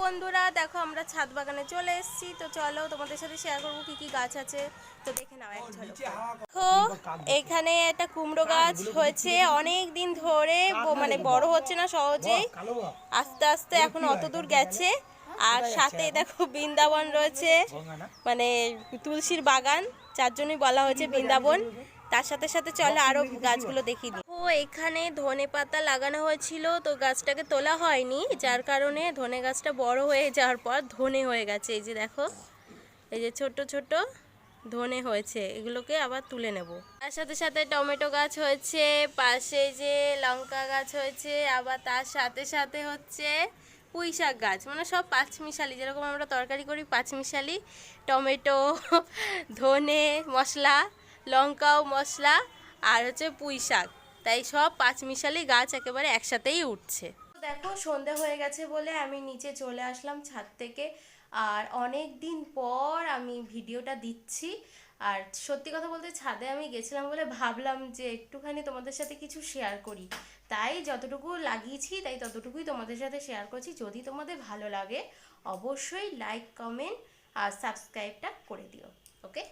বন্ধুরা, দেখো আমরা ছাদ বাগানে চলে এসেছি। তো চলো তোমাদের সাথে শেয়ার করব কি কি গাছ আছে। তো দেখে নাও এক দেখো, এখানে একটা কুমড়ো গাছ হয়েছে। অনেক দিন ধরে মানে বড় হচ্ছে না সহজেই। আস্তে আস্তে এখন অত দূর গেছে। আর সাথে দেখো বৃন্দাবন রয়েছে। মানে তুলসীর বাগান, যার জন্যই বলা হয়েছে বৃন্দাবন। তার সাথে সাথে চলো আরও গাছগুলো দেখিয়ে এখানে ধনে পাতা লাগানো হয়েছিল, তো গাছটাকে তোলা হয়নি। যার কারণে ধনে গাছটা বড় হয়ে যাওয়ার পর ধনে হয়ে গেছে। এই যে দেখো, এই যে ছোট ছোট ধনে হয়েছে। এগুলোকে আবার তুলে নেব। তার সাথে সাথে টমেটো গাছ হয়েছে, পাশে যে লঙ্কা গাছ হয়েছে, আবার তার সাথে সাথে হচ্ছে পুঁই শাক গাছ। মানে সব পাঁচমিশালি, যেরকম আমরা তরকারি করি, পাঁচমিশালি। টমেটো, ধনে মশলা, লঙ্কাও মশলা, আর হচ্ছে পুঁই শাক। তাই সব পাঁচমিশালি গাছ একেবারে একসাথেই উঠছে। দেখো, সন্ধে হয়ে গেছে বলে আমি নিচে চলে আসলাম ছাদ থেকে। আর অনেক দিন পর আমি ভিডিওটা দিচ্ছি। আর সত্যি কথা বলতে ছাদে আমি গেছিলাম বলে ভাবলাম যে একটুখানি তোমাদের সাথে কিছু শেয়ার করি। তাই যতটুকু লাগিয়েছি, তাই ততটুকুই তোমাদের সাথে শেয়ার করছি। যদি তোমাদের ভালো লাগে, অবশ্যই লাইক কমেন্ট আর সাবস্ক্রাইবটা করে দিও ওকে